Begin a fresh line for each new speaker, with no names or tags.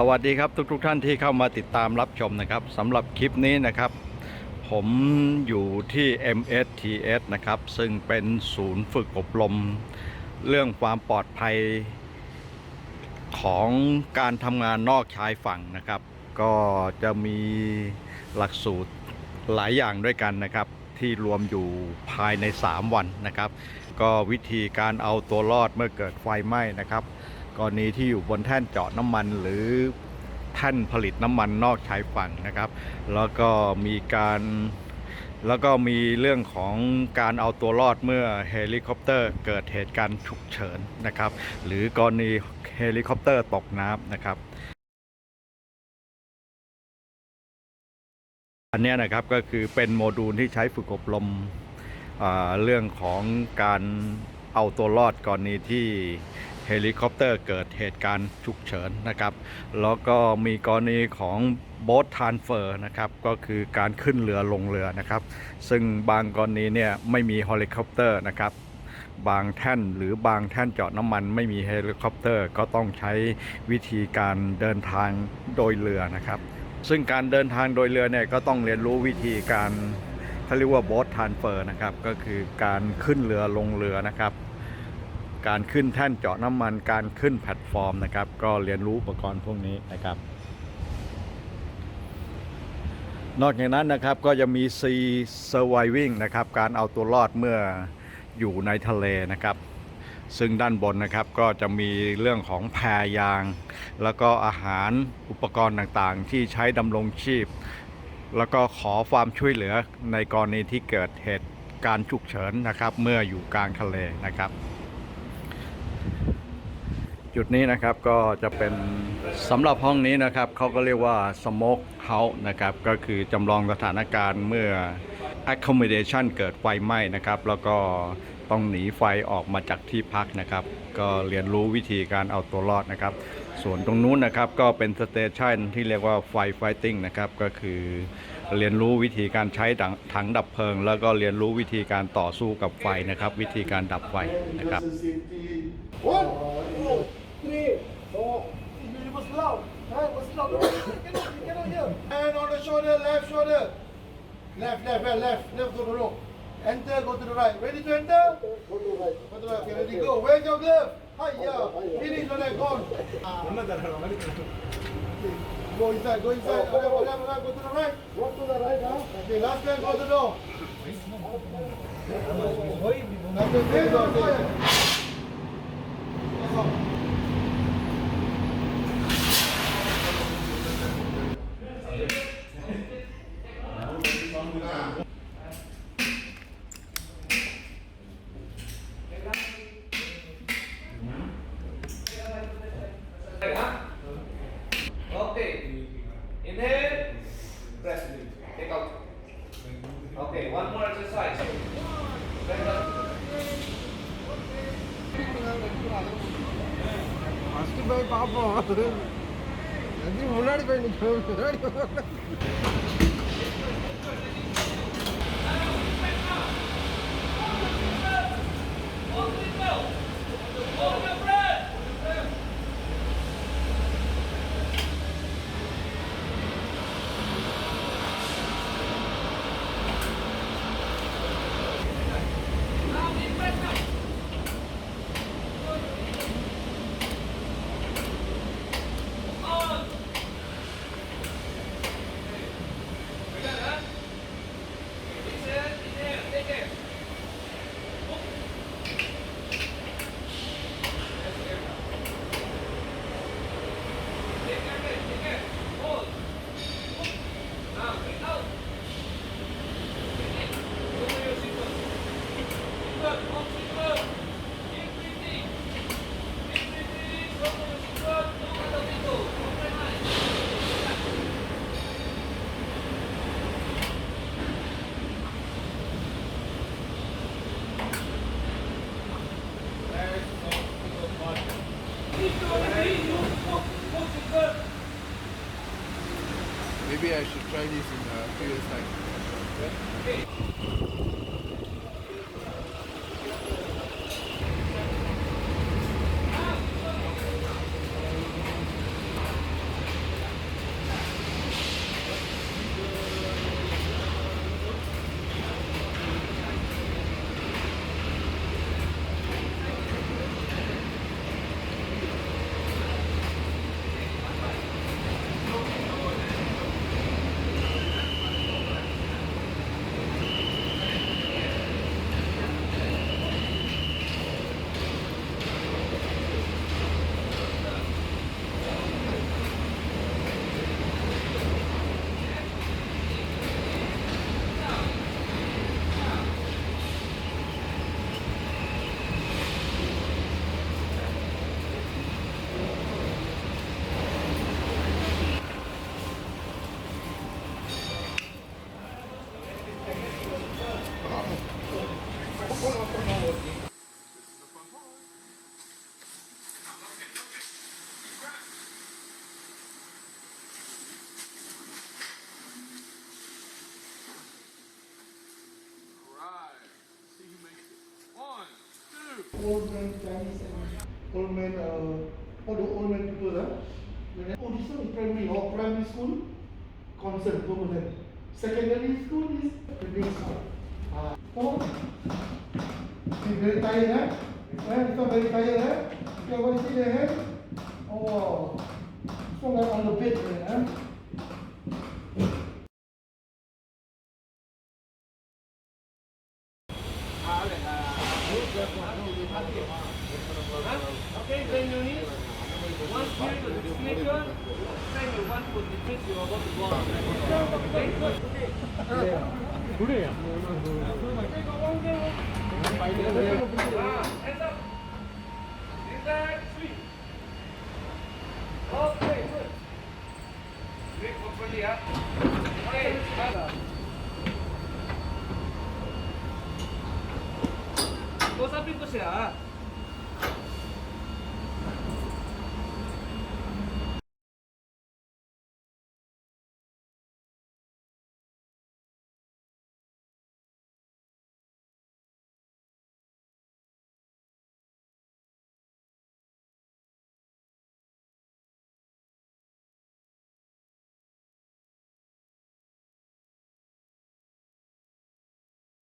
สวัสดีครับทุกๆทท่านที่เข้ามาติดตามรับชมนะครับสำหรับคลิปนี้นะครับ ผมอยู่ที่ MSTS นะครับ ซึ่งเป็นศูนย์ฝึกอบรม เรื่องความปลอดภัยของการทำงานนอกชายฝั่งนะครับ ก็จะมีหลักสูตรหลายอย่างด้วยกันนะครับ ที่รวมอยู่ภายใน 3 วันนะครับ ก็วิธีการเอาตัวรอดเมื่อเกิดไฟไหม้นะครับ กรณีที่อยู่บนแท่นเจาะน้ำมันหรือแท่นผลิตน้ำมันนอกชายฝั่งนะครับ แล้วก็มีการแล้วก็มีเรื่องของการเอาตัวรอดเมื่อเฮลิคอปเตอร์เกิดเหตุการณ์ฉุกเฉินนะครับ หรือกรณีเฮลิคอปเตอร์ตกน้ำนะครับ อันนี้นะครับก็คือเป็นโมดูลที่ใช้ฝึกอบรมเรื่องของการเอาตัวรอดกรณีที่ เฮลิคอปเตอร์เกิดเหตุการณ์ฉุกเฉินนะครับ แล้วก็มีกรณีของโบ๊ททานเฟอร์นะครับ ก็คือการขึ้นเรือลงเรือนะครับ ซึ่งบางกรณีเนี่ยไม่มีเฮลิคอปเตอร์นะครับบางแท่นหรือบางแท่นเจาะน้ำมันไม่มีเฮลิคอปเตอร์ ก็ต้องใช้วิธีการเดินทางโดยเรือนะครับ ซึ่งการเดินทางโดยเรือเนี่ยก็ต้องเรียนรู้วิธีการเขาเรียกว่า boat transfer นะครับ ก็คือการขึ้นเรือลงเรือนะครับ การขึ้นแท่นเจาะน้ำมันการขึ้นแพลตฟอร์มนะครับ ก็เรียนรู้อุปกรณ์พวกนี้นะครับ นอกจากนั้นนะครับก็จะมี Sea Surviving นะครับการเอาตัวรอดเมื่ออยู่ในทะเลนะครับซึ่งด้านบนนะครับก็จะมีเรื่องของแพรยาง แล้วก็อาหารอุปกรณ์ต่างๆ ที่ใช้ดำรงชีพ แล้วก็ขอความช่วยเหลือในกรณีที่เกิดเหตุการณ์ฉุกเฉินนะครับ เมื่ออยู่กลางทะเลนะครับ จุดนี้นะครับก็จะเป็นสำหรับห้องนี้นะครับเขาก็เรียกว่า smoke house นะครับก็คือจำลองสถานการณ์เมื่อ accommodation เกิดไฟไหม้นะครับ แล้วก็ต้องหนีไฟออกมาจากที่พักนะครับ ก็เรียนรู้วิธีการเอาตัวรอดนะครับ ส่วนตรงนู้นนะครับก็เป็นสเตชันที่เรียกว่าไฟไฟติ้งนะครับ ก็คือเรียนรู้วิธีการใช้ถังดับเพลิง แล้วก็เรียนรู้วิธีการต่อสู้กับไฟนะครับ วิธีการดับไฟนะครับ
three, four. It was loud. It was loud. You cannot, you hear. Hand on the shoulder, left shoulder. Left, left, left, left, left to the rope. Enter, go to the right. Ready to enter? Go to the right. Go to the right. Okay, ready, go. Where's your glove? Hiya. Finish the leg, gone. Go inside, go inside. Go left, go to the right. Go to the right, huh? Okay, last man, go to the door. Last man, go to the door. போய் பார்ப்போம் முன்னாடி போய் நிற்கும் முன்னாடி
Maybe I should try this in a few years time.
old man Chinese old man, uh, all the old man people, huh? oh, this one is primary or primary school, concern, go Secondary school is the next one. Uh, or very tired, eh? Eh, you very tired, eh? Okay, what is it, eh? Oh, so like on the bed, eh?
Okay, then you need one spirit of the spiritual, then you want to defeat your about to go on. Okay, good. Ah, 白的。啊，开始。现在去。好，可以去。你不分离啊？多少兵不行啊？